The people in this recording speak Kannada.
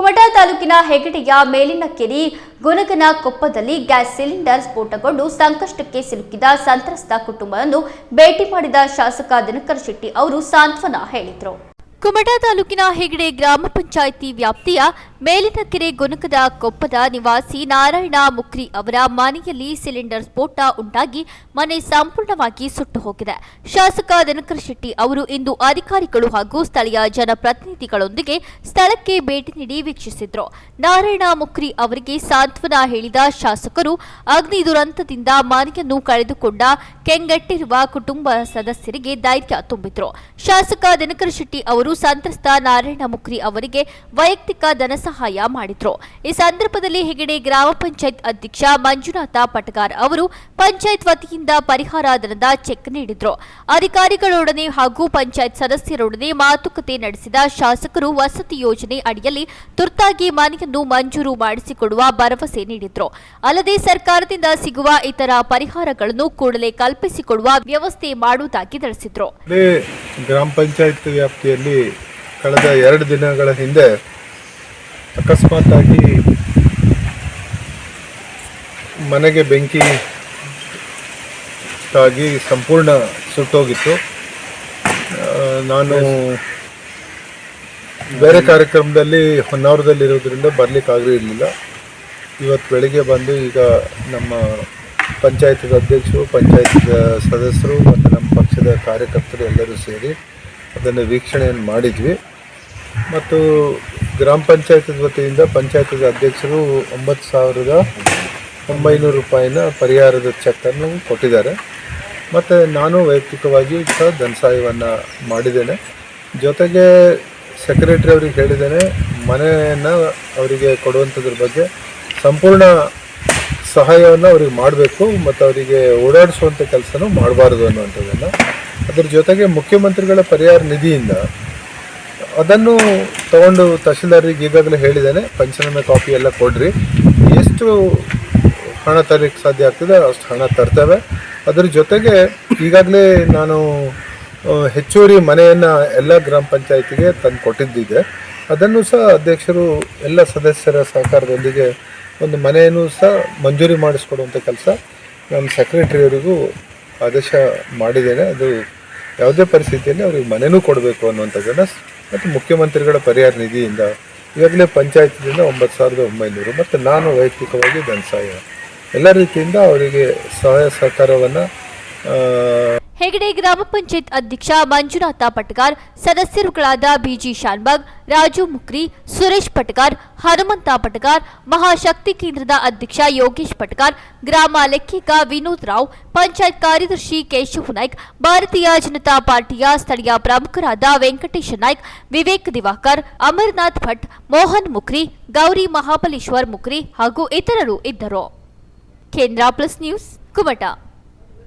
ಕುಮಟಾ ತಾಲೂಕಿನ ಹೆಗಡೆಯ ಮೇಲಿನ ಕೆರಿ ಗುನಗನ ಕೊಪ್ಪದಲ್ಲಿ ಗ್ಯಾಸ್ ಸಿಲಿಂಡರ್ ಸ್ಫೋಟಗೊಂಡು ಸಂಕಷ್ಟಕ್ಕೆ ಸಿಲುಕಿದ ಸಂತ್ರಸ್ತ ಕುಟುಂಬವನ್ನು ಭೇಟಿ ಮಾಡಿದ ಶಾಸಕ ದಿನಕರ್ ಶೆಟ್ಟಿ ಅವರು ಸಾಂತ್ವನ ಹೇಳಿದರು. ಕುಮಟಾ ತಾಲೂಕಿನ ಹೆಗಡೆ ಗ್ರಾಮ ಪಂಚಾಯಿತಿ ವ್ಯಾಪ್ತಿಯ ಮೇಲಿನಕೆರೆ ಗುಣಕದ ಕೊಪ್ಪದ ನಿವಾಸಿ ನಾರಾಯಣ ಮುಕ್ರಿ ಅವರ ಮನೆಯಲ್ಲಿ ಸಿಲಿಂಡರ್ ಸ್ಫೋಟ ಉಂಟಾಗಿ ಮನೆ ಸಂಪೂರ್ಣವಾಗಿ ಸುಟ್ಟು ಹೋಗಿದೆ. ಶಾಸಕ ದಿನಕರ್ ಶೆಟ್ಟಿ ಅವರು ಇಂದು ಅಧಿಕಾರಿಗಳು ಹಾಗೂ ಸ್ಥಳೀಯ ಜನಪ್ರತಿನಿಧಿಗಳೊಂದಿಗೆ ಸ್ಥಳಕ್ಕೆ ಭೇಟಿ ನೀಡಿ ವೀಕ್ಷಿಸಿದ್ರು. ನಾರಾಯಣ ಮುಕ್ರಿ ಅವರಿಗೆ ಸಾಂತ್ವನ ಹೇಳಿದ ಶಾಸಕರು, ಅಗ್ನಿ ದುರಂತದಿಂದ ಮನೆಯನ್ನು ಕಳೆದುಕೊಂಡ ಕೆಂಗಟ್ಟಿರುವ ಕುಟುಂಬ ಸದಸ್ಯರಿಗೆ ಧೈರ್ಯ ತುಂಬಿದ್ರು. ಶಾಸಕ ದಿನಕರ ಶೆಟ್ಟಿ ಅವರು ಸಂತ್ರಸ್ತ ನಾರಾಯಣ ಮುಕ್ರಿ ಅವರಿಗೆ ವೈಯಕ್ತಿಕ ಧನ ಸಹಾಯ ಮಾಡಿದ್ರು. ಈ ಸಂದರ್ಭದಲ್ಲಿ ಹೆಗಡೆ ಗ್ರಾಮ ಪಂಚಾಯತ್ ಅಧ್ಯಕ್ಷ ಮಂಜುನಾಥ ಪಟಗಾರ್ ಅವರು ಪಂಚಾಯತ್ ವತಿಯಿಂದ ಪರಿಹಾರ ಧನದ ಚೆಕ್ ನೀಡಿದ್ರು. ಅಧಿಕಾರಿಗಳೊಡನೆ ಹಾಗೂ ಪಂಚಾಯತ್ ಸದಸ್ಯರೊಡನೆ ಮಾತುಕತೆ ನಡೆಸಿದ ಶಾಸಕರು ವಸತಿ ಯೋಜನೆ ಅಡಿಯಲ್ಲಿ ತುರ್ತಾಗಿ ಮನೆಯನ್ನು ಮಂಜೂರು ಮಾಡಿಸಿಕೊಡುವ ಭರವಸೆ ನೀಡಿದ್ರು. ಅಲ್ಲದೆ ಸರ್ಕಾರದಿಂದ ಸಿಗುವ ಇತರ ಪರಿಹಾರಗಳನ್ನು ಕೂಡಲೇ ಕಲ್ಪಿಸಿಕೊಡುವ ವ್ಯವಸ್ಥೆ ಮಾಡುವುದಾಗಿ ತಿಳಿಸಿದ್ರು. ಗ್ರಾಮ ಪಂಚಾಯತ್ ವ್ಯಾಪ್ತಿಯಲ್ಲಿ ಕಳೆದ ಎರಡು ದಿನಗಳ ಹಿಂದೆ ಅಕಸ್ಮಾತ್ತಾಗಿ ಮನೆಗೆ ಬೆಂಕಿ ಆಗಿ ಸಂಪೂರ್ಣ ಸುಟ್ಟೋಗಿತ್ತು. ನಾನು ಬೇರೆ ಕಾರ್ಯಕ್ರಮದಲ್ಲಿ ಹೊನ್ನಾವರದಲ್ಲಿರೋದ್ರಿಂದ ಬರ್ಲಿಕ್ಕೆ ಆಗಿರಲಿಲ್ಲ ಇವತ್ತು ಬೆಳಿಗ್ಗೆ ಬಂದು ಈಗ ನಮ್ಮ ಪಂಚಾಯತ್ ಅಧ್ಯಕ್ಷರು ಪಂಚಾಯತ್ ಸದಸ್ಯರು ಮತ್ತು ನಮ್ಮ ಪಕ್ಷದ ಕಾರ್ಯಕರ್ತರು ಎಲ್ಲರೂ ಸೇರಿ ಅದನ್ನು ವೀಕ್ಷಣೆಯನ್ನು ಮಾಡಿದ್ವಿ. ಮತ್ತು ಗ್ರಾಮ ಪಂಚಾಯತ್ ವತಿಯಿಂದ ಪಂಚಾಯತ್ ಅಧ್ಯಕ್ಷರು ಒಂಬತ್ತು ಸಾವಿರದ ಒಂಬೈನೂರು ರೂಪಾಯಿನ ಪರಿಹಾರದ ಚೆಕ್ಕನ್ನು ಕೊಟ್ಟಿದ್ದಾರೆ. ಮತ್ತು ನಾನು ವೈಯಕ್ತಿಕವಾಗಿ ಸಹ ಧನಸಹಾಯವನ್ನು ಮಾಡಿದ್ದೇನೆ. ಜೊತೆಗೆ ಸೆಕ್ರೆಟ್ರಿ ಅವರಿಗೆ ಹೇಳಿದ್ದೇನೆ, ಮನೆಯನ್ನು ಅವರಿಗೆ ಕೊಡುವಂಥದ್ರ ಬಗ್ಗೆ ಸಂಪೂರ್ಣ ಸಹಾಯವನ್ನು ಅವ್ರಿಗೆ ಮಾಡಬೇಕು ಮತ್ತು ಅವರಿಗೆ ಓಡಾಡಿಸುವಂಥ ಕೆಲಸನೂ ಮಾಡಬಾರ್ದು ಅನ್ನುವಂಥದ್ದನ್ನು. ಅದ್ರ ಜೊತೆಗೆ ಮುಖ್ಯಮಂತ್ರಿಗಳ ಪರಿಹಾರ ನಿಧಿಯಿಂದ ಅದನ್ನು ತಗೊಂಡು ತಹಶೀಲ್ದಾರಿಗೆ ಈಗಾಗಲೇ ಹೇಳಿದ್ದೇನೆ, ಪಂಚನಾಮೆ ಕಾಪಿ ಎಲ್ಲ ಕೊಡ್ರಿ. ಎಷ್ಟು ಹಣ ತರಲಿಕ್ಕೆ ಸಾಧ್ಯ ಆಗ್ತದೆ ಅಷ್ಟು ಹಣ ತರ್ತೇವೆ. ಅದರ ಜೊತೆಗೆ ಈಗಾಗಲೇ ನಾನು ಹೆಚ್ಚುವರಿ ಮನೆಯನ್ನು ಎಲ್ಲ ಗ್ರಾಮ ಪಂಚಾಯತಿಗೆ ತಂದು ಕೊಟ್ಟಿದ್ದಿದೆ. ಅದನ್ನು ಸಹ ಅಧ್ಯಕ್ಷರು, ಎಲ್ಲ ಸದಸ್ಯರ ಸಹಕಾರದೊಂದಿಗೆ ಒಂದು ಮನೆಯನ್ನು ಸಹ ಮಂಜೂರಿ ಮಾಡಿಸ್ಕೊಡುವಂಥ ಕೆಲಸ ನಮ್ಮ ಸೆಕ್ರೆಟರಿಯವರಿಗೂ ಆದೇಶ ಮಾಡಿದ್ದೇನೆ. ಅದು ಯಾವುದೇ ಪರಿಸ್ಥಿತಿಯಲ್ಲಿ ಅವ್ರಿಗೆ ಮನೆಯೂ ಕೊಡಬೇಕು ಅನ್ನುವಂಥದ್ದನ್ನು ಮತ್ತು ಮುಖ್ಯಮಂತ್ರಿಗಳ ಪರಿಹಾರ ನಿಧಿಯಿಂದ ಈಗಾಗಲೇ ಪಂಚಾಯತ್ದಿಂದ ಒಂಬತ್ತು ಸಾವಿರದ ಒಂಬೈನೂರು ಮತ್ತು ನಾನು ವೈಯಕ್ತಿಕವಾಗಿ ಧನ ಸಹಾಯ ಎಲ್ಲ ರೀತಿಯಿಂದ ಅವರಿಗೆ ಸಹಾಯ ಸಹಕಾರವನ್ನು ಹೆಗಡೆ ಗ್ರಾಮ ಪಂಚಾಯತ್ ಅಧ್ಯಕ್ಷ ಮಂಜುನಾಥ ಪಟ್ಗಾರ್, ಸದಸ್ಯರುಗಳಾದ ಬಿಜಿ ಶಾನ್ಬಾಗ್, ರಾಜು ಮುಕ್ರಿ, ಸುರೇಶ್ ಪಟ್ಕಾರ್ ಹನುಮಂತ ಪಟ್ಕಾರ್ ಮಹಾಶಕ್ತಿ ಕೇಂದ್ರದ ಅಧ್ಯಕ್ಷ ಯೋಗೇಶ್ ಪಟ್ಕಾರ್ ಗ್ರಾಮ ಲೆಕ್ಕಿಗ ವಿನೋದ್ ರಾವ್, ಪಂಚಾಯತ್ ಕಾರ್ಯದರ್ಶಿ ಕೇಶವ್ ನಾಯ್ಕ್, ಭಾರತೀಯ ಜನತಾ ಪಾರ್ಟಿಯ ಸ್ಥಳೀಯ ಪ್ರಮುಖರಾದ ವೆಂಕಟೇಶ ನಾಯ್ಕ್, ವಿವೇಕ್ ದಿವಾಕರ್, ಅಮರ್ನಾಥ್ ಭಟ್, ಮೋಹನ್ ಮುಕ್ರಿ, ಗೌರಿ ಮಹಾಬಲೇಶ್ವರ್ ಮುಕ್ರಿ ಹಾಗೂ ಇತರರು ಇದ್ದರು. ಕೇಂದ್ರ ಪ್ಲಸ್ ನ್ಯೂಸ್, ಕುಮಟಾ.